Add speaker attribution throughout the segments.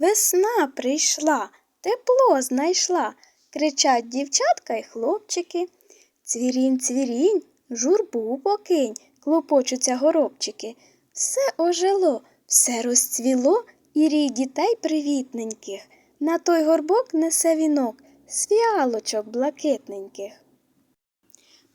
Speaker 1: Весна прийшла, тепло знайшла, кричать дівчатка й хлопчики. Цвірінь, цвірінь, журбу покинь, клопочуться горобчики. Все ожило, все розцвіло і рій дітей привітненьких. На той горбок несе вінок з фіалочок блакитненьких.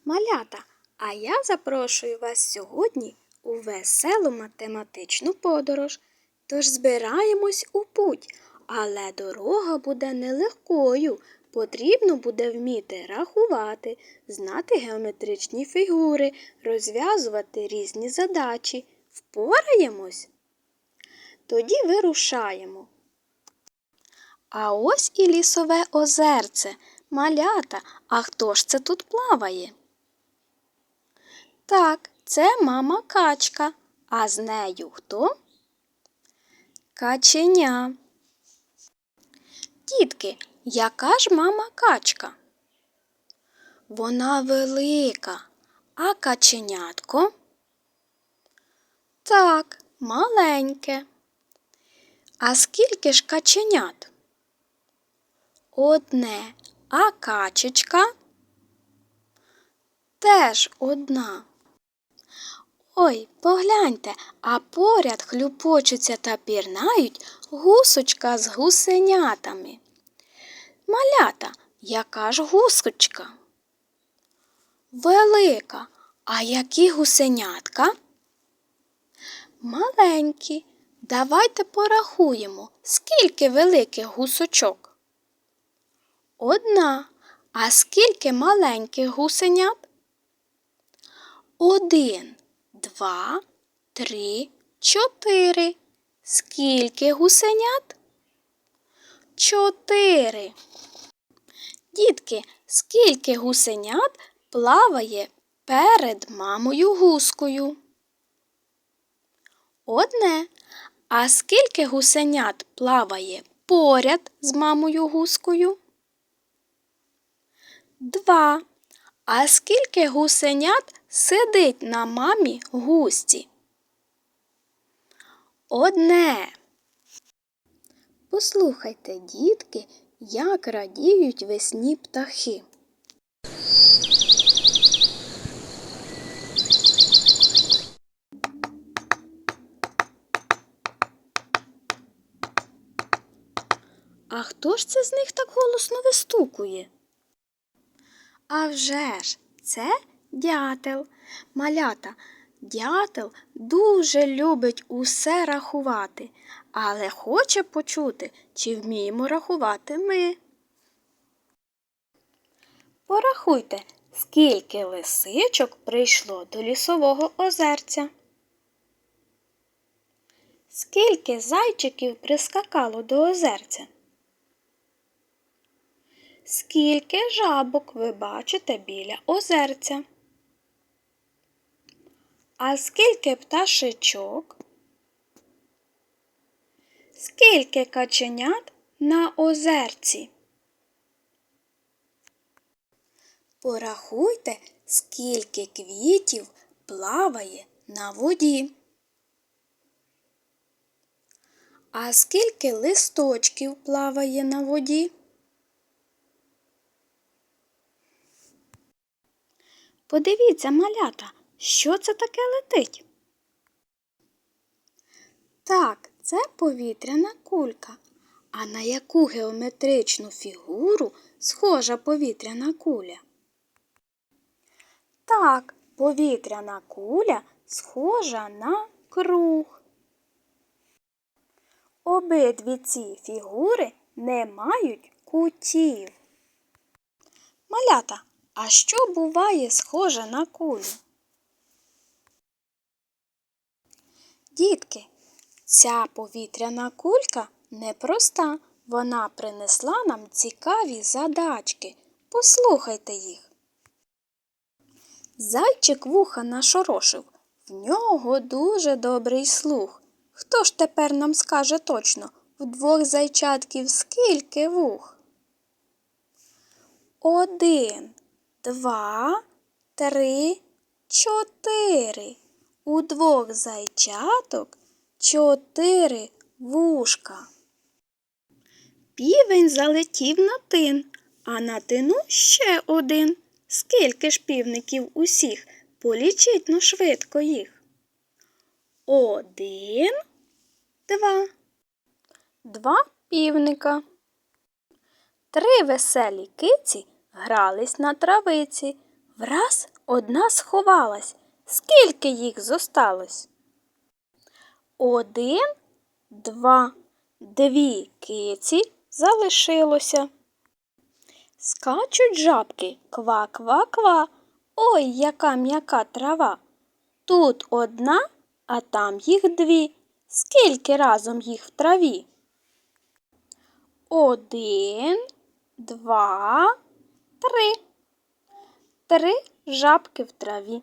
Speaker 1: Малята, а я запрошую вас сьогодні у веселу математичну подорож. Тож збираємось у путь, але дорога буде нелегкою. Потрібно буде вміти рахувати, знати геометричні фігури, розв'язувати різні задачі. Впораємось? Тоді вирушаємо. А ось і лісове озерце. Малята, а хто ж це тут плаває? Так, це мама качка. А з нею хто? Каченя. Дітки, яка ж мама качка? Вона велика, а каченятко? Так, маленьке. А скільки ж каченят? Одне, а качечка? Теж одна. Ой, погляньте, а поряд хлюпочуться та пірнають гусочка з гусенятами. Малята, яка ж гусочка? Велика, а які гусенятка? Маленькі. Давайте порахуємо, скільки великих гусочок. Одна. А скільки маленьких гусенят? Один два, три, чотири. Скільки гусенят? Чотири. Дітки, скільки гусенят плаває перед мамою гускою? Одне. А скільки гусенят плаває поряд з мамою гускою? Два. А скільки гусенят сидить на мамі густі? Одне. Послухайте, дітки, як радіють весні птахи. А хто ж це з них так голосно вистукує? А вже ж, це дятел. Малята, дятел дуже любить усе рахувати, але хоче почути, чи вміємо рахувати ми. Порахуйте, скільки лисичок прийшло до лісового озерця. Скільки зайчиків прискакало до озерця? Скільки жабок ви бачите біля озерця? А скільки пташечок? Скільки каченят на озерці? Порахуйте, скільки квітів плаває на воді. А скільки листочків плаває на воді? Подивіться, малята, що це таке летить? Так, це повітряна кулька. А на яку геометричну фігуру схожа повітряна куля? Так, повітряна куля схожа на круг. Обидві ці фігури не мають кутів. Малята, а що буває схоже на кулю? Дітки, ця повітряна кулька непроста. Вона принесла нам цікаві задачки. Послухайте їх. Зайчик вуха нашорошив. В нього дуже добрий слух. Хто ж тепер нам скаже точно в двох зайчатків скільки вух? Один два, три, чотири. У двох зайчаток чотири вушка. Півень залетів на тин, а на тину ще один. Скільки ж півників усіх? Полічіть ну швидко їх. Один, два. Два півника. Три веселі киці грались на травиці. Враз одна сховалась. Скільки їх зосталось? Один, два, дві киці залишилося. Скачуть жабки ква-ква-ква. Ой, яка м'яка трава. Тут одна, а там їх дві. Скільки разом їх в траві? Один, два, три. Три жабки в траві.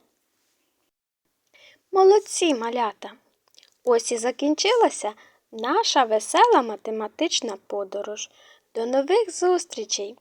Speaker 1: Молодці, малята! Ось і закінчилася наша весела математична подорож. До нових зустрічей!